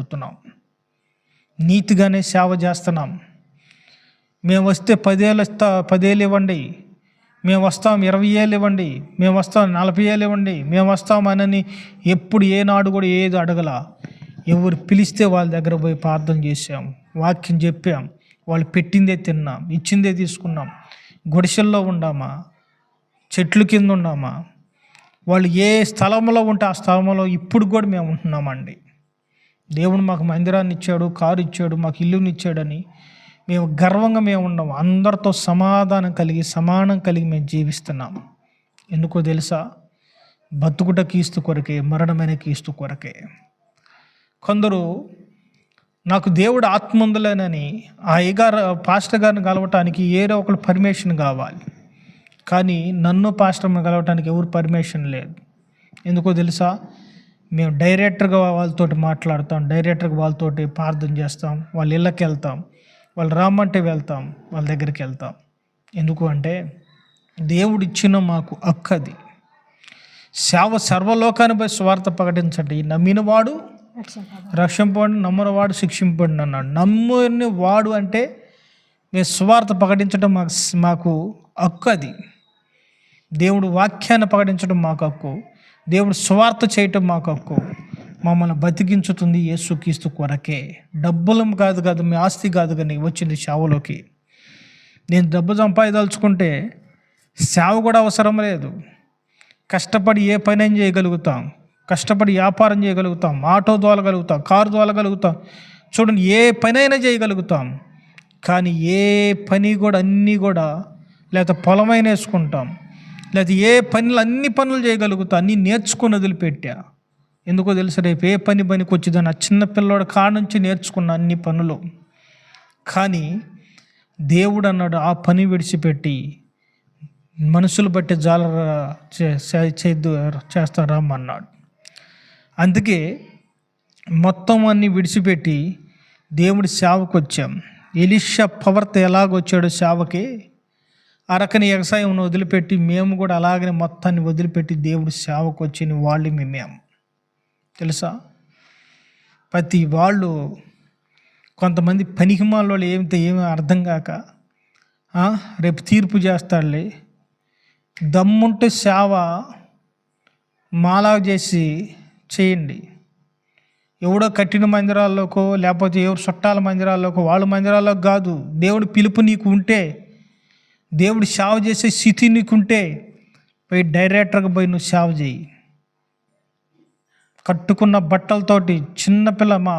బతుకుతున్నాం నీతిగానే సేవ చేస్తున్నాం. మేము వస్తే పదేళ్ళు ఇస్తా పదేళ్ళు ఇవ్వండి. మేము వస్తాం ఇరవై ఏళ్ళు ఇవ్వండి. మేము వస్తాం నలభై ఏళ్ళు ఇవ్వండి. మేము వస్తామనని ఎప్పుడు ఏనాడు కూడా ఏది అడగల. ఎవరు పిలిస్తే వాళ్ళ దగ్గర పోయి ప్రార్థన చేసాం వాక్యం చెప్పాం. వాళ్ళు పెట్టిందే తిన్నాం. ఇచ్చిందే తీసుకున్నాం. గుడిసెల్లో ఉండామా? చెట్లు కింద ఉన్నామా వాళ్ళు ఏ స్థలంలో ఉంటే ఆ స్థలంలో ఇప్పుడు కూడా మేము ఉంటున్నామండి. దేవుడు మాకు మందిరాన్ని ఇచ్చాడు కారు ఇచ్చాడు మాకు ఇల్లుని ఇచ్చాడని మేము గర్వంగా మేము ఉన్నాం. అందరితో సమాధానం కలిగి సమానం కలిగి మేము జీవిస్తున్నాం. ఎందుకో తెలుసా? బతుకుట కీస్తు కొరకే మరణమైన కీస్తు కొరకే. కొందరు నాకు దేవుడు ఆత్మందులేనని ఆ అయ్యగారు పాస్టర్ గారిని కలవటానికి ఏదో ఒకరు పర్మిషన్ కావాలి. కానీ నన్ను పాస్టర్ని కలవటానికి ఎవరు పర్మిషన్ లేదు. ఎందుకో తెలుసా? మేము డైరెక్టర్గా వాళ్ళతో మాట్లాడతాం డైరెక్టర్గా వాళ్ళతోటి ప్రార్థన చేస్తాం వాళ్ళ ఇళ్ళకి వెళ్తాం వాళ్ళు రామంటే వెళ్తాం వాళ్ళ దగ్గరికి వెళ్తాం. ఎందుకు అంటే దేవుడు ఇచ్చిన మాకు అక్కది సేవ సర్వలోకానిపై స్వార్థ ప్రకటించండి. నమ్మినవాడు రక్షింపండి నమ్మనివాడు శిక్షింపండి అన్నాడు. నమ్ముని వాడు అంటే మేము స్వార్థ ప్రకటించడం మాకు మాకు హక్కు అది. దేవుడు వాక్యాన్ని ప్రకటించడం మాకు హక్కు. దేవుడు స్వార్థ చేయటం మాకు హక్కు. మమ్మల్ని బతికించుతుంది యేసుక్రీస్తు కొరకే. డబ్బులం కాదు కాదు మీ ఆస్తి కాదు కానీ వచ్చింది సేవలోకి నేను డబ్బు సంపాదలుచుకుంటే సేవ కూడా అవసరం లేదు. కష్టపడి ఏ పని చేయగలుగుతాం? కష్టపడి వ్యాపారం చేయగలుగుతాం ఆటో దోలగలుగుతాం కారు దోలగలుగుతాం చూడండి ఏ పనైనా చేయగలుగుతాం. కానీ ఏ పని కూడా అన్నీ కూడా లేకపోతే పొలమైన వేసుకుంటాం. లేకపోతే ఏ పనులు అన్ని పనులు చేయగలుగుతా అన్నీ నేర్చుకుని వదిలిపెట్టా. ఎందుకో తెలుసు రేపు ఏ పని పనికి వచ్చిందని ఆ చిన్న పిల్లోడు కాడ నుంచి నేర్చుకున్న అన్ని పనులు. కానీ దేవుడు అన్నాడు ఆ పని విడిచిపెట్టి మనుషులు బట్టి జాల చేద్దు చేస్తారమ్మన్నాడు అందుకే మొత్తం అన్ని విడిచిపెట్టి దేవుడి సేవకు వచ్చాం ఎలిషా పవర్త ఎలాగొచ్చాడు సేవకి అరకని వ్యవసాయం వదిలిపెట్టి మేము కూడా అలాగనే మొత్తాన్ని వదిలిపెట్టి దేవుడి సేవకు వచ్చిన వాళ్ళు మేము. తెలుసా? ప్రతి వాళ్ళు కొంతమంది పనికిమాల వాళ్ళు ఏమితే ఏమీ అర్థం కాక రేపు తీర్పు చేస్తాడులే దమ్ముంటే సేవ మాలా చేసి చేయండి. ఎవడో కట్టిన మందిరాల్లోకో లేకపోతే ఎవరు చుట్టాల మందిరాల్లోకో వాళ్ళ మందిరాల్లో కాదు. దేవుడు పిలుపు నీకు ఉంటే దేవుడు సేవ చేసే స్థితి నీకుంటే పోయి డైరెక్టర్కి పోయి నువ్వు సేవ చేయి. కట్టుకున్న బట్టలతోటి చిన్నపిల్ల మా